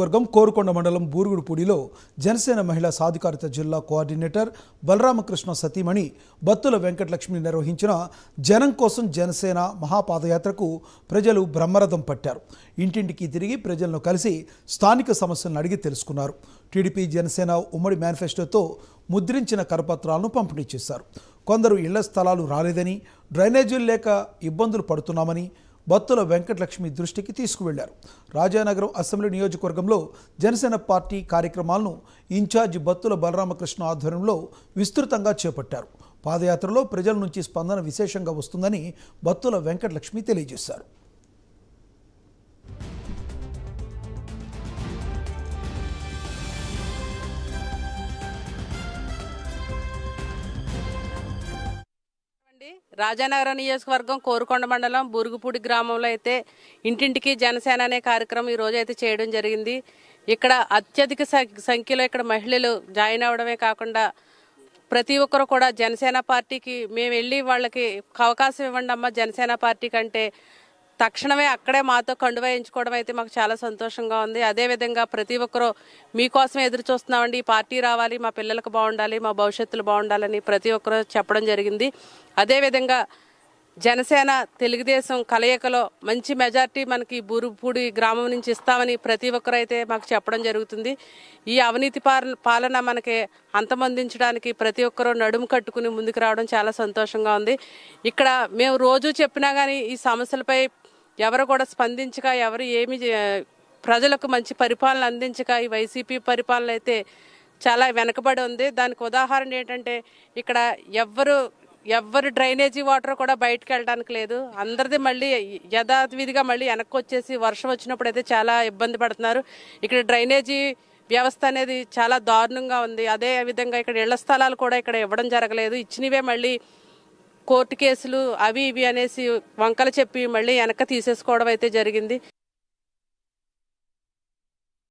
నియోజకవర్గం కోరుకొండ మండలం బూరుగుడుపూడిలో జనసేన మహిళా సాధికారిత జిల్లా కోఆర్డినేటర్ బలరామకృష్ణ సతీమణి బత్తుల వెంకటలక్ష్మి నిర్వహించిన జనం కోసం జనసేన మహాపాదయాత్రకు ప్రజలు బ్రహ్మరథం పట్టారు. ఇంటింటికి తిరిగి ప్రజలను కలిసి స్థానిక సమస్యలను అడిగి తెలుసుకున్నారు. టీడీపీ జనసేన ఉమ్మడి మేనిఫెస్టోతో ముద్రించిన కరపత్రాలను పంపిణీ చేశారు. కొందరు ఇళ్ళ స్థలాలు రాలేదని డ్రైనేజీలు లేక ఇబ్బందులు పడుతున్నామని బత్తుల వెంకటలక్ష్మి దృష్టికి తీసుకువెళ్ళారు. రాజానగరం అసెంబ్లీ నియోజకవర్గంలో జనసేన పార్టీ కార్యక్రమాలను ఇన్ఛార్జ్ బత్తుల బలరామకృష్ణ ఆధ్వర్యంలో విస్తృతంగా చేపట్టారు. పాదయాత్రలో ప్రజల నుంచి స్పందన విశేషంగా వస్తుందని బత్తుల వెంకటలక్ష్మి తెలియజేశారు. రాజానగరం నియోజకవర్గం కోరుకొండ మండలం బురుగుపూడి గ్రామంలో అయితే ఇంటింటికి జనసేన అనే కార్యక్రమం ఈ రోజు అయితే చేయడం జరిగింది. ఇక్కడ అత్యధిక సంఖ్యలో ఇక్కడ మహిళలు జాయిన్ అవడమే కాకుండా ప్రతి ఒక్కరు కూడా జనసేన పార్టీకి మేము వెళ్ళి వాళ్ళకి అవకాశం ఇవ్వండి అమ్మ జనసేన పార్టీ కంటే. తక్షణమే అక్కడే మాతో కండువా ఎంచుకోవడం అయితే మాకు చాలా సంతోషంగా ఉంది. అదేవిధంగా ప్రతి ఒక్కరూ మీకోసం ఎదురు చూస్తున్నామండి. ఈ పార్టీ రావాలి మా పిల్లలకు బాగుండాలి మా భవిష్యత్తులు బాగుండాలని ప్రతి ఒక్కరూ చెప్పడం జరిగింది. అదేవిధంగా జనసేన తెలుగుదేశం కలయికలో మంచి మెజార్టీ మనకి బూరుపూడి గ్రామం నుంచి ఇస్తామని ప్రతి ఒక్కరు అయితే మాకు చెప్పడం జరుగుతుంది. ఈ అవినీతి పాలన మనకి అంతమందించడానికి ప్రతి ఒక్కరూ నడుము కట్టుకుని ముందుకు రావడం చాలా సంతోషంగా ఉంది. ఇక్కడ మేము రోజు చెప్పినా కానీ ఈ సమస్యలపై ఎవరు కూడా స్పందించక ఎవరు ఏమి చే- ప్రజలకు మంచి పరిపాలన అందించక ఈ వైసీపీ పరిపాలన అయితే చాలా వెనకబడి ఉంది. దానికి ఉదాహరణ ఏంటంటే ఇక్కడ ఎవ్వరు ఎవ్వరు డ్రైనేజీ వాటర్ కూడా బయటకు వెళ్ళడానికి లేదు. అందరిది మళ్ళీ యథావిధిగా మళ్ళీ వెనక్కి వచ్చేసి వర్షం వచ్చినప్పుడు అయితే చాలా ఇబ్బంది పడుతున్నారు. ఇక్కడ డ్రైనేజీ వ్యవస్థ అనేది చాలా దారుణంగా ఉంది. అదే విధంగా ఇక్కడ ఇళ్ళ స్థలాలు కూడా ఇక్కడ ఇవ్వడం జరగలేదు. ఇచ్చినవే మళ్ళీ కోర్టు కేసులు అవి ఇవి అనేసి వంకలు చెప్పి మళ్ళీ వెనక్కి తీసేసుకోవడం అయితే జరిగింది.